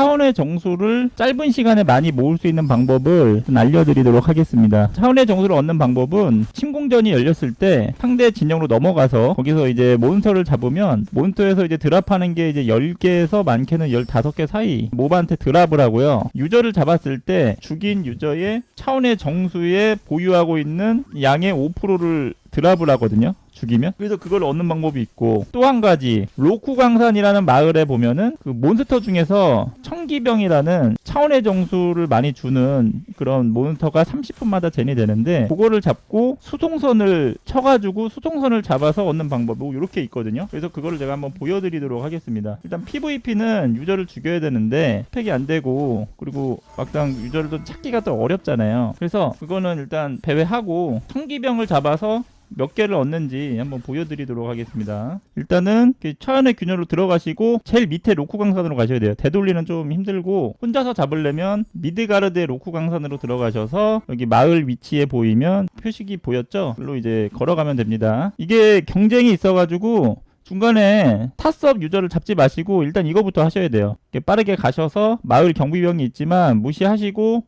차원의 정수를 짧은 시간에 많이 모을 수 있는 방법을 좀 알려드리도록 하겠습니다. 차원의 정수를 얻는 방법은 침공전이 열렸을 때 상대 진영으로 넘어가서 거기서 이제 몬스터를 잡으면 몬스터에서 이제 드랍하는 게 이제 10개에서 많게는 15개 사이 모바한테 드랍을 하고요. 유저를 잡았을 때 죽인 유저의 차원의 정수에 보유하고 있는 양의 5%를 드랍을 하거든요. 죽이면? 그래서 그걸 얻는 방법이 있고 또 한 가지 로쿠 강산이라는 마을에 보면은 그 몬스터 중에서 청기병이라는 차원의 정수를 많이 주는 그런 몬스터가 30분마다 젠이 되는데 그거를 잡고 수송선을 쳐가지고 수송선을 잡아서 얻는 방법이 이렇게 있거든요. 그래서 그거를 제가 한번 보여드리도록 하겠습니다. 일단 PVP는 유저를 죽여야 되는데 스펙이 안 되고 그리고 막상 유저를 또 찾기가 또 어렵잖아요. 그래서 그거는 일단 배회하고 청기병을 잡아서 몇 개를 얻는지 한번 보여드리도록 하겠습니다. 일단은 그 차원의 균열로 들어가시고 제일 밑에 로쿠 강산으로 가셔야 돼요. 되돌리는 좀 힘들고 혼자서 잡으려면 미드가르드의 로쿠 강산으로 들어가셔서 여기 마을 위치에 보이면 표식이 보였죠? 글로 이제 걸어가면 됩니다. 이게 경쟁이 있어가지고 중간에 타스업 유저를 잡지 마시고 일단 이거부터 하셔야 돼요. 빠르게 가셔서 마을 경비병이 있지만 무시하시고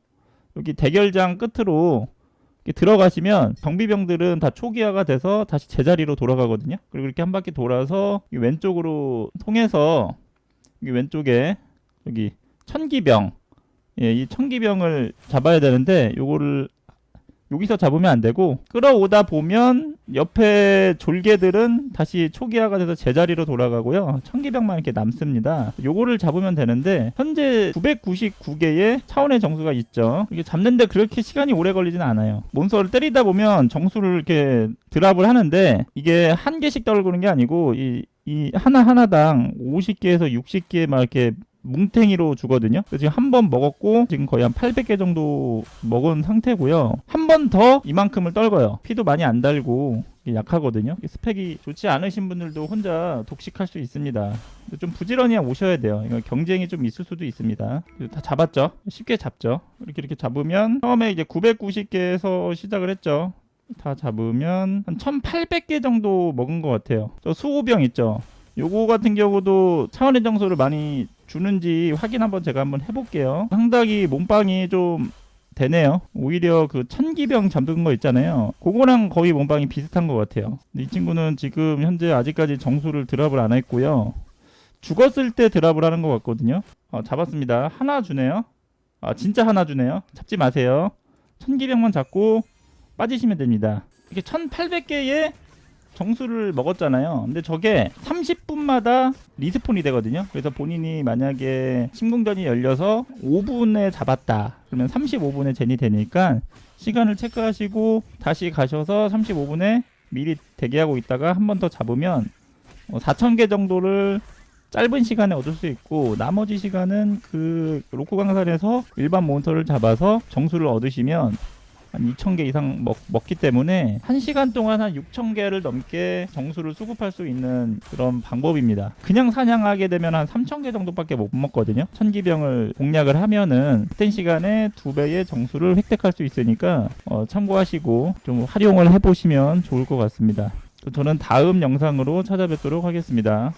여기 대결장 끝으로 들어가시면 경비병들은 다 초기화가 돼서 다시 제자리로 돌아가거든요. 그리고 이렇게 한 바퀴 돌아서 이 왼쪽으로 통해서 왼쪽에 여기 천기병 예, 이 천기병을 잡아야 되는데 요거를 여기서 잡으면 안 되고 끌어오다 보면 옆에 졸개들은 다시 초기화가 돼서 제자리로 돌아가고요. 천기병만 이렇게 남습니다. 요거를 잡으면 되는데 현재 999개의 차원의 정수가 있죠. 이게 잡는데 그렇게 시간이 오래 걸리지는 않아요. 몬스터를 때리다 보면 정수를 이렇게 드랍을 하는데 이게 한 개씩 떨구는 게 아니고 이, 이 하나하나당 50개에서 60개 막 이렇게 뭉탱이로 주거든요. 지금 한 번 먹었고 지금 거의 한 800개 정도 먹은 상태고요. 한 번 더 이만큼을 떨궈요. 피도 많이 안 달고 약하거든요. 스펙이 좋지 않으신 분들도 혼자 독식할 수 있습니다. 좀 부지런히 오셔야 돼요. 이거 경쟁이 좀 있을 수도 있습니다. 다 잡았죠? 쉽게 잡죠. 이렇게 이렇게 잡으면 처음에 이제 990개에서 시작을 했죠. 다 잡으면 한 1800개 정도 먹은 것 같아요. 저 수호병 있죠? 요거 같은 경우도 차원의 정수를 많이 주는지 확인 한번 제가 한번 해볼게요. 상당히 몸빵이 좀 되네요. 오히려 그 천기병 잠든 거 있잖아요. 그거랑 거의 몸빵이 비슷한 것 같아요. 이 친구는 지금 현재 아직까지 정수를 드랍을 안 했고요. 죽었을 때 드랍을 하는 것 같거든요. 어, 잡았습니다. 하나 주네요. 아, 진짜 하나 주네요. 잡지 마세요. 천기병만 잡고 빠지시면 됩니다. 이게 1800개의 정수를 먹었잖아요. 근데 저게 30분마다 리스폰이 되거든요. 그래서 본인이 만약에 침공전이 열려서 5분에 잡았다. 그러면 35분에 젠이 되니까 시간을 체크하시고 다시 가셔서 35분에 미리 대기하고 있다가 한 번 더 잡으면 4,000개 정도를 짧은 시간에 얻을 수 있고 나머지 시간은 그 로쿠 강산에서 일반 몬스터를 잡아서 정수를 얻으시면 한 2,000개 이상 먹, 먹기 때문에 1시간 동안 한 6,000개를 넘게 정수를 수급할 수 있는 그런 방법입니다. 그냥 사냥하게 되면 한 3,000개 정도밖에 못 먹거든요. 천기병을 공략을 하면은 같은 시간에 두 배의 정수를 획득할 수 있으니까 어, 참고하시고 좀 활용을 해보시면 좋을 것 같습니다. 저는 다음 영상으로 찾아뵙도록 하겠습니다.